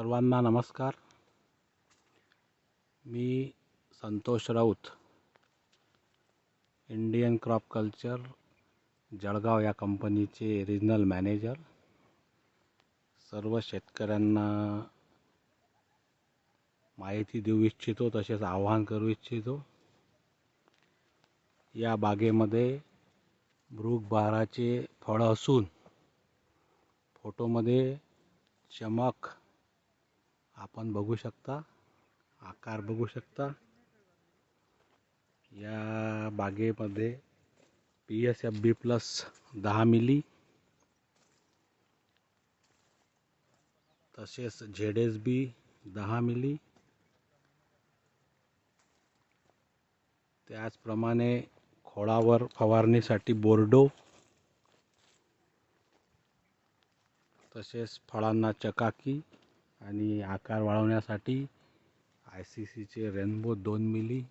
सर्वांना नमस्कार. मी Santosh Raut Indian Crop Culture Jalgaon या कंपनीचे रिजनल मॅनेजर सर्व शेतकऱ्यांना माहिती देऊ इच्छितो तसेच आवाहन करू इच्छितो. या बागेमध्ये बहाराचे फळं असून फोटोमध्ये चमक आपण बघू शकता आकार बघू शकता. या बागेमध्ये P S F B plus दहा मिली. तसेच झेड एस बी दहा मिली. त्याचप्रमाणे खोळावर फवारणीसाठी बोर्डो. तसेच फळांना चकाकी. आणि आकार वाढवण्यासाठी आय सी सीचे रेनबो दोन मिली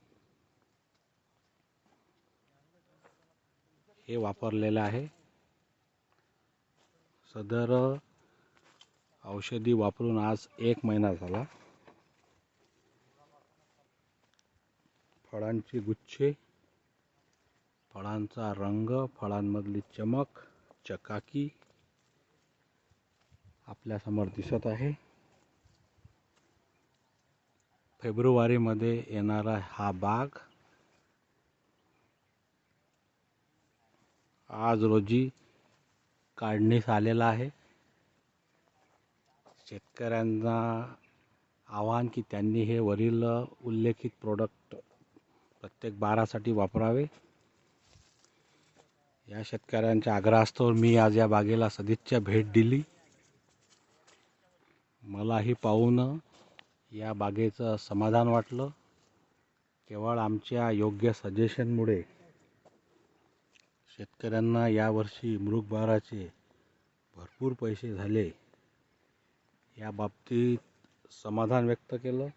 हे वापरलेलं आहे. सदर औषधी वापरून आज एक महिना झाला. फळांची गुच्छे फळांचा रंग फळांमधली चमक चकाकी आपल्यासमोर दिसत आहे. फेब्रुवारीमध्ये येणारा हा बाग आज रोजी काढणीस आलेला आहे. शेतकऱ्यांना आव्हान की त्यांनी हे वरील उल्लेखित प्रोडक्ट प्रत्येक बारासाठी वापरावे. या शेतकऱ्यांच्या आग्रहास्तव मी आज या बागेला सदिच्छा भेट दिली. मलाही पाहून या बागेचं समाधान वाटलं. केवळ आमच्या योग्य सजेशनमुळे शेतकऱ्यांना यावर्षी मृगबाराचे भरपूर पैसे झाले. या बाबतीत समाधान व्यक्त केलं.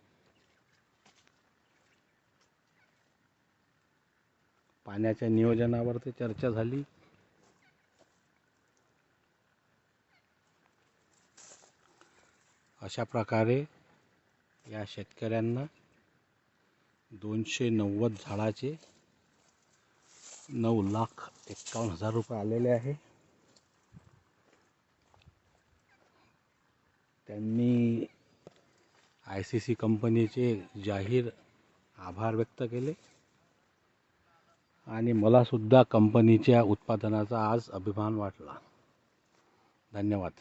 पाण्याच्या नियोजनावरती चर्चा झाली. अशा प्रकारे या शेतकऱ्यांना दोनशे नव्वद झाडाचे नऊ लाख एक्कावन्न हजार रुपये आलेले आहे. त्यांनी आय सी सी कंपनीचे जाहीर आभार व्यक्त केले. आणि मलासुद्धा कंपनीच्या उत्पादनाचा आज अभिमान वाटला. धन्यवाद.